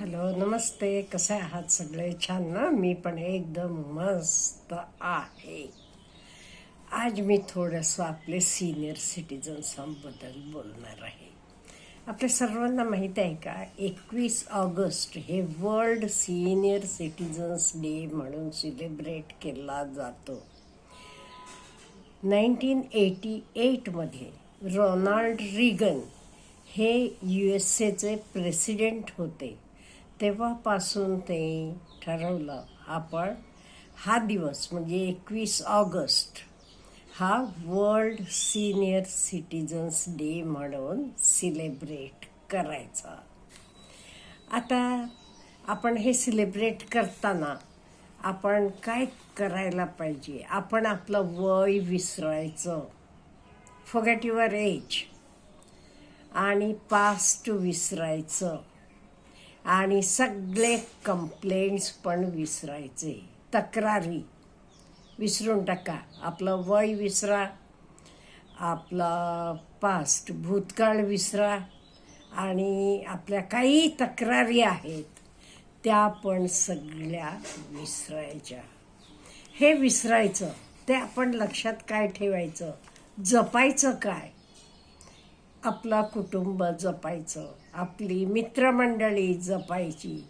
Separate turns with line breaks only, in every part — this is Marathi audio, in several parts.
हॅलो नमस्ते. कसे आहात सगळे? छान ना? मी पण एकदम मस्त आहे. आज मी थोडंसं आपले सिनियर सिटीजन्सांबद्दल बोलणार आहे. आपल्या सर्वांना माहीत आहे का? एकवीस ऑगस्ट हे वर्ल्ड सिनियर सिटीजन्स डे म्हणून सेलिब्रेट केला जातो. नाईन्टीन एटी एटमध्ये रोनाल्ड रिगन हे यू एस एचे प्रेसिडेंट होते. तेव्हापासून ते ठरवलं आपण हा दिवस म्हणजे एकवीस ऑगस्ट हा वर्ल्ड सिनियर सिटीजन्स डे म्हणून सिलेब्रेट करायचा. आता आपण हे सिलेब्रेट करताना आपण काय करायला पाहिजे? आपण आपलं वय विसरायचं. फॉगेट युअर एज आणि पास्ट विसरायचं. आणि सगळे कंप्लेंट्स पण विसरायचे. तक्रारी. विसरून टाका. आपलं वय विसरा. आपला पास्ट भूतकाळ विसरा. आणि आपल्या काही तक्रारी आहेत त्या पण सगळ्या विसरायच्या. हे विसरायचं. ते आपण लक्षात काय ठेवायचं? जपायचं काय? आपला कुटुंब जपायचं आपली मित्रमंडळी जपायची.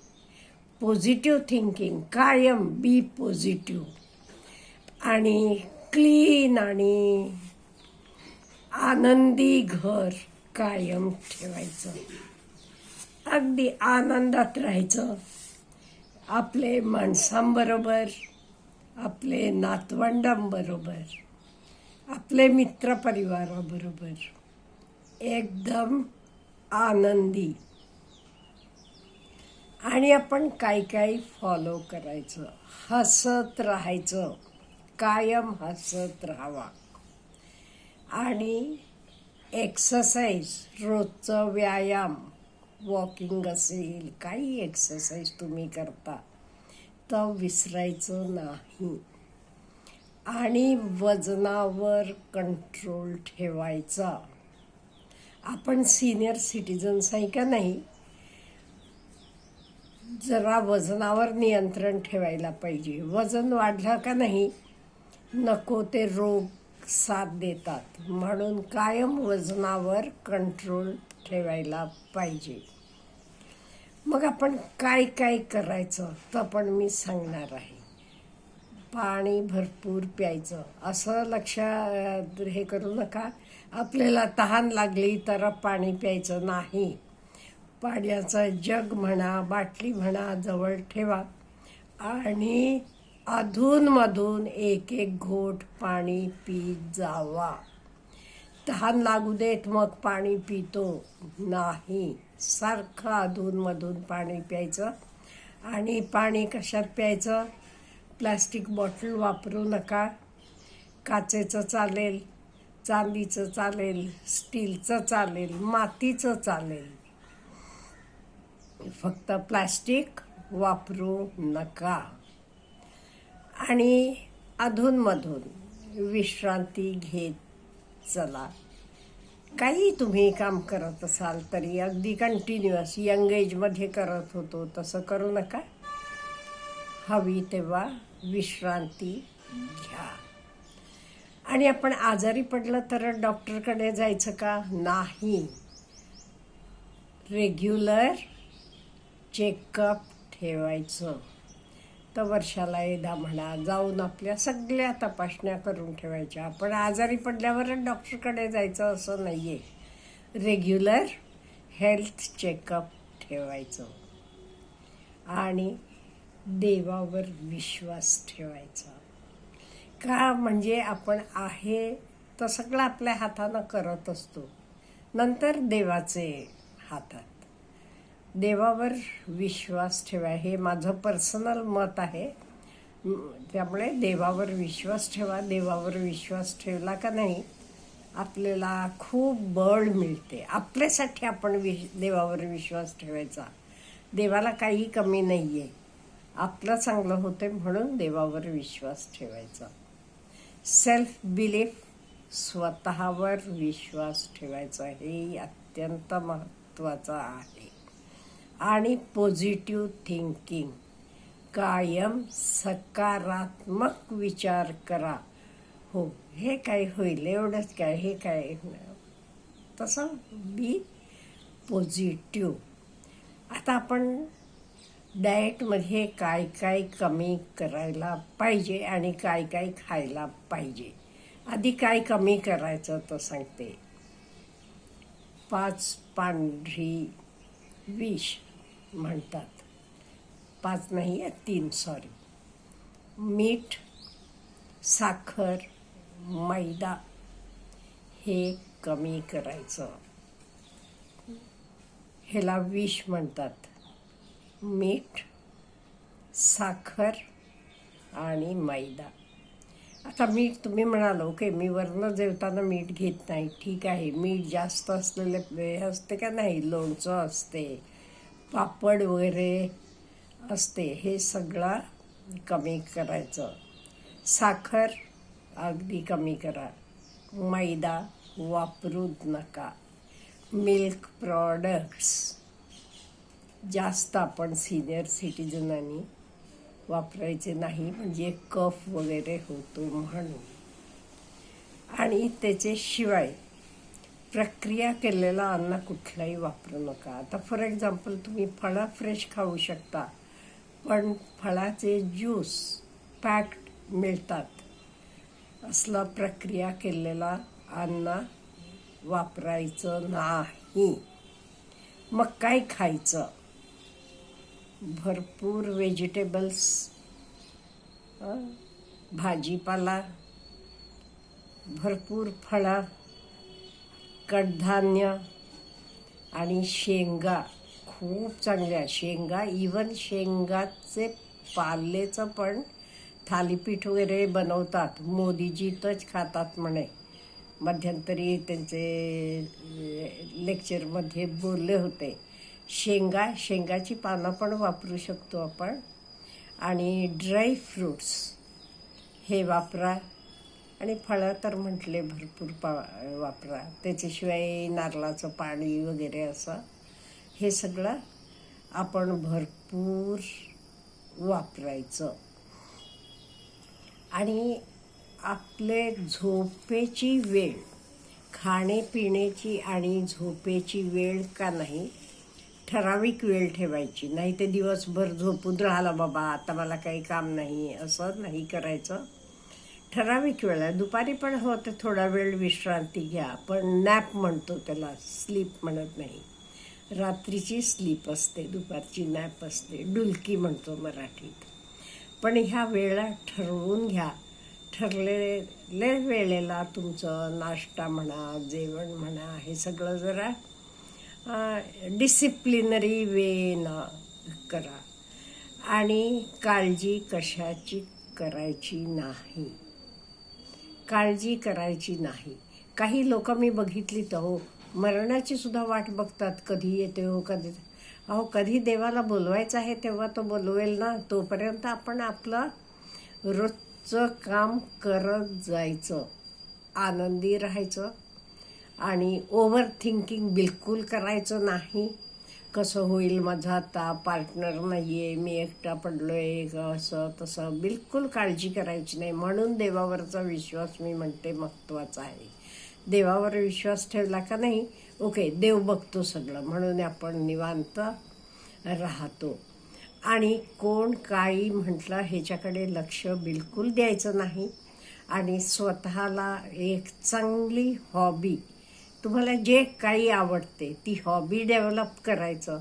पॉझिटिव्ह थिंकिंग कायम बी पॉझिटिव्ह आणि क्लीन आणि आनंदी घर कायम ठेवायचं. अगदी आनंदात राहायचं. आपले माणसांबरोबर आपले नातवंडांबरोबर आपले मित्रपरिवाराबरोबर. एकदम आनंदी. आणि आपण काय काय फॉलो करायचं. हसत राहायचं. कायम हसत राहावा. आणि एक्सरसाइज रोजचं व्यायाम वॉकिंग असेल काही एक्सरसाइज तुम्ही करता तर विसरायचं नाही. आणि वजनावर कंट्रोल ठेवायचा. आपण सिनियर सिटीजन्स आहे का नाही जरा वजनावर नियंत्रण ठेवायला पाहिजे. वजन वाढलं का नाही नको ते रोग साथ देतात. म्हणून कायम वजनावर कंट्रोल ठेवायला पाहिजे. मग आपण काय काय करायचं तर पण मी सांगणार आहे. पाणी भरपूर प्यायचं. असं लक्ष हे करू नका. आपल्याला तहान लागली तर पाणी प्यायचं नाही. पाण्याचं जग म्हणा बाटली म्हणा जवळ ठेवा. आणि अधूनमधून एक एक घोट पाणी पीत जावा. तहान लागू देत मग पाणी पितो. नाही. सारखं अधूनमधून पाणी प्यायचं. आणि पाणी कशात प्यायचं? प्लास्टिक बॉटल वापरू नका. काचेचं चालेल. चालीचं चालेल स्टीलचं चालेल मातीचं चालेल. फक्त प्लास्टिक वापरू नका. आणि अधूनमधून विश्रांती घेत चला. काही तुम्ही काम करत असाल तरी अगदी कंटिन्युअस यंग एजमध्ये करत होतो तसं करू नका. हवी तेव्हा विश्रांती घ्या. आणि आपण आजारी पडलं तर डॉक्टरकडे जायचं का? नाही. रेग्युलर चेकअप ठेवायचं. तर वर्षाला एकदा म्हणा जाऊन आपल्या सगळ्या तपासण्या करून ठेवायच्या. आपण आजारी पडल्यावरच डॉक्टरकडे जायचं असं नाही आहे रेग्युलर हेल्थ चेकअप ठेवायचं. आणि देवावर विश्वास ठेवायचा. का म्हणजे आपण आहे तो सगळं आपल्या हातानं करत असतो. नंतर देवाचे हातात. देवावर विश्वास ठेवा हे माझं पर्सनल मत आहे. त्यामुळे देवावर विश्वास ठेवा देवावर विश्वास ठेवला का नाही आपल्याला खूप बळ मिळते. आपल्यासाठी आपण विश देवावर विश्वास ठेवायचा. देवाला काही कमी नाही आहे आपलं चांगलं होते म्हणून देवावर विश्वास ठेवायचा. सेल्फ बिलीफ स्वतःवर विश्वास ठेवायचा हे अत्यंत महत्त्वाचं आहे. आणि पॉझिटिव्ह थिंकिंग कायम सकारात्मक विचार करा. हो हे काय होईल एवढंच काय हे काय? तसं बी पॉझिटिव्ह आता आपण डाएटमध्ये काय काय कमी करायला पाहिजे आणि काय काय खायला पाहिजे? आधी काय कमी करायचं तर सांगते. पाच पांढरी विष म्हणतात. पाच नाही आहे तीन सॉरी मीठ साखर मैदा हे कमी करायचं. ह्याला विष म्हणतात. मीठ साखर आणि मैदा. आता मीठ तुम्ही म्हणाल ओके मी वरनं जेवताना मीठ घेत नाही. ठीक आहे मीठ जास्त असलेले हे असते का नाही? लोणचं असते पापड वगैरे असते हे सगळं कमी करायचं. साखर अगदी कमी करा. मैदा वापरूच नका. Milk products. जास्त आपण सिनियर सिटीजनांनी वापरायचे नाही म्हणजे कफ वगैरे होतो म्हणून. आणि त्याच्याशिवाय प्रक्रिया केलेला अन्न कुठलाही वापरू नका. आता फॉर एक्झाम्पल तुम्ही फळं फ्रेश खाऊ शकता पण फळाचे ज्यूस पॅक्ड मिळतात. असला प्रक्रिया केलेला अन्न वापरायचं नाही. मग काय खायचं? भरपूर व्हेजिटेबल्स भाजीपाला भरपूर फळं कडधान्य आणि शेंगा. खूप चांगल्या. शेंगा इवन शेंगाचे पालेचं पण थालीपीठ वगैरे बनवतात. मोदीजीतच खातात म्हणे. मध्यंतरी त्यांचे लेक्चरमध्ये बोलले होते. शेंगा शेंगाची पानं पण वापरू शकतो आपण. आणि ड्राय फ्रूट्स हे वापरा. आणि फळं तर म्हटले भरपूर पा वापरा. त्याच्याशिवाय नारळाचं पाणी वगैरे असं. हे सगळं आपण भरपूर वापरायचं. आणि आपले झोपेची वेळ खाण्यापिण्याची आणि झोपेची वेळ का नाही ठराविक वेळ ठेवायची. नाही ते दिवसभर झोपून राहिला बाबा आता मला काही काम नाही. असं नाही करायचं. ठराविक वेळ. आहे दुपारी पण होतं थोडा वेळ विश्रांती घ्या. पण नॅप म्हणतो त्याला स्लीप म्हणत नाही. रात्रीची स्लीप असते दुपारची नॅप असते. डुलकी म्हणतो मराठीत. पण ह्या वेळा ठरवून घ्या. ठरलेले वेळेला तुमचं नाश्ता म्हणा जेवण म्हणा हे सगळं जरा डिसिप्लिनरी वेनं करा. आणि काळजी कशाची करायची नाही? काळजी करायची नाही. काही लोक मी बघितली तर हो मरणाची सुद्धा वाट बघतात. कधी येते हो कधी अहो कधी देवाला बोलवायचं आहे तेव्हा तो बोलवेल ना. तोपर्यंत आपण आपलं रोजचं काम करत जायचं. आनंदी राहायचं. आणि ओव्हर थिंकिंग बिलकुल करायचं नाही. कसं होईल माझा आता? पार्टनर नाही आहे मी एकटा पडलो आहे असं तसं. बिलकुल काळजी करायची नाही. म्हणून देवावरचा विश्वास मी म्हणते महत्त्वाचा आहे. देवावर विश्वास ठेवला का नाही? ओके देव बघतो सगळं. म्हणून आपण निवांत राहतो. आणि कोण काही म्हटलं ह्याच्याकडे लक्ष बिलकुल द्यायचं नाही. आणि स्वतःला एक चांगली हॉबी तुम्हाला जे काही आवडते ती हॉबी डेव्हलप करायचं.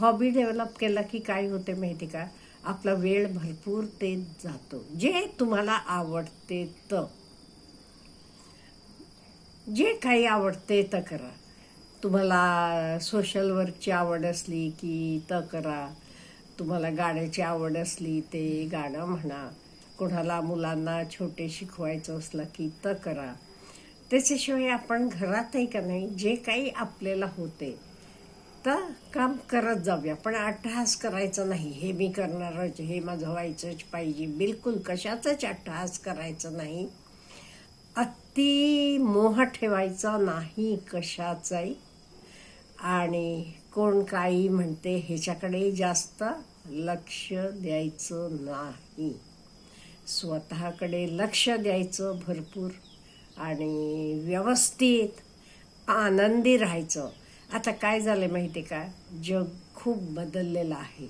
हॉबी डेव्हलप केलं की काय होते माहिती का? आपला वेळ भरपूर ते जातो. जे तुम्हाला आवडते तर जे काही आवडते तर करा. तुम्हाला सोशल वर्कची आवड असली की तर करा. तुम्हाला गाण्याची आवड असली ते गाणं म्हणा. कोणाला मुलांना छोटे शिकवायचं असलं की तर करा. त्याच्याशिवाय आपण घरातही का नाही जे काही आपल्याला होते तर काम करत जाऊया. पण अट्टहास करायचं नाही. हे मी करणारच हे माझं व्हायचंच पाहिजे. बिलकुल कशाचाच अट्टहास करायचं नाही. अति मोह ठेवायचा नाही कशाचाही. आणि कोण काही म्हणते ह्याच्याकडे जास्त लक्ष द्यायचं नाही. स्वतःकडे लक्ष द्यायचं भरपूर. आणि व्यवस्थित आनंदी राहायचं. आता काय झालं माहिती का? जग खूप बदललेलं आहे.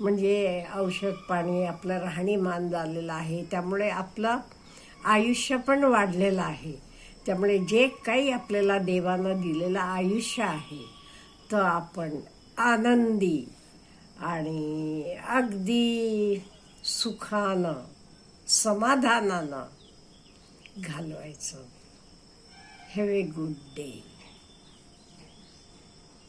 म्हणजे औषध पाणी आपलं राहणीमान झालेलं आहे. त्यामुळे आपलं आयुष्य पण वाढलेलं आहे. त्यामुळे जे काही आपल्याला देवानं दिलेलं आयुष्य आहे तर आपण आनंदी आणि अगदी सुखानं समाधानानं घालवायचं हॅव ए गुड डे